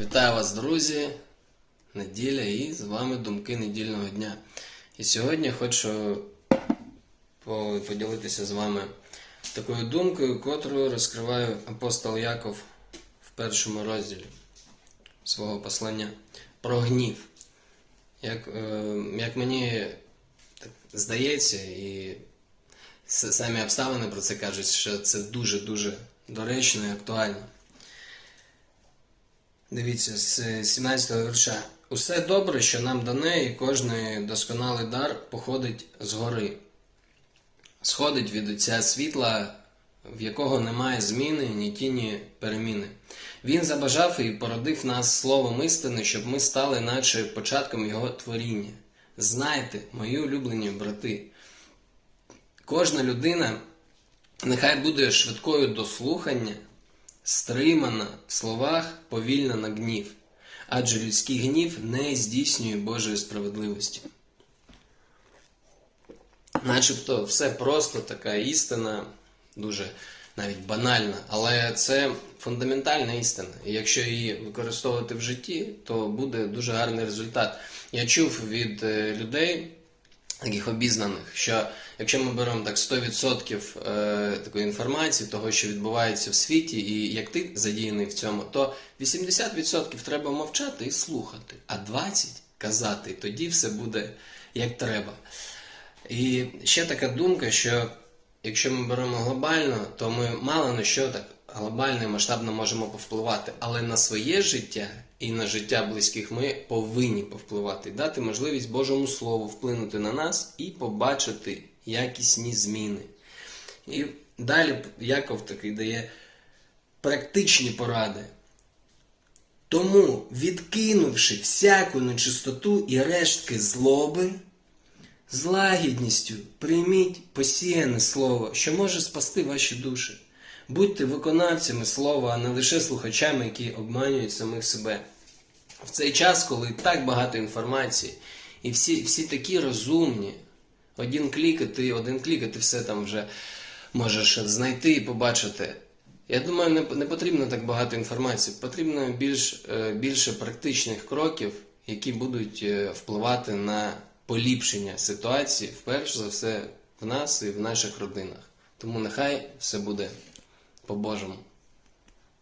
Вітаю вас, друзі! Неділя і з вами думки недільного дня. І сьогодні хочу поділитися з вами такою думкою, котру розкриває апостол Яков в першому розділі свого послання про гнів. Як, е, як мені здається, і самі обставини про це кажуть, що це дуже-дуже доречно і актуально. Дивіться, з 17-го вірша. Усе добре, що нам дане, і кожний досконалий дар походить згори. Сходить від Отця світла, в якого немає зміни, ні тіні переміни. Він забажав і породив нас словом істини, щоб ми стали, наче початком його творіння. Знайте, мої улюблені брати, кожна людина нехай буде швидкою до слухання, стримана в словах, повільна на гнів, адже людський гнів не здійснює Божої справедливості. Начебто все просто така істина, дуже навіть банальна, але це фундаментальна істина. І якщо її використовувати в житті, то буде дуже гарний результат. Я чув від е, людей, таких обізнаних, що якщо ми беремо так 100% е, такої інформації, того, що відбувається в світі, і як ти задіяний в цьому, то 80% треба мовчати і слухати, а 20% казати, тоді все буде як треба. І ще така думка, що якщо ми беремо глобально, то ми мало на що так глобально і масштабно можемо повпливати, але на своє життя і на життя близьких ми повинні повпливати, дати можливість Божому Слову вплинути на нас і побачити якісні зміни. І далі Яков такий дає практичні поради. Тому, відкинувши всяку нечистоту і рештки злоби, з лагідністю прийміть посіяне слово, що може спасти ваші душі. Будьте виконавцями слова, а не лише слухачами, які обманюють самих себе. В цей час, коли так багато інформації, і всі, всі такі розумні, один клік, і ти, один клік, і ти все там вже можеш знайти і побачити. Я думаю, не, не потрібно так багато інформації, потрібно більш, е, більше практичних кроків, які будуть е, впливати на поліпшення ситуації, вперше за все, в нас і в наших родинах. Тому нехай все буде по-божому.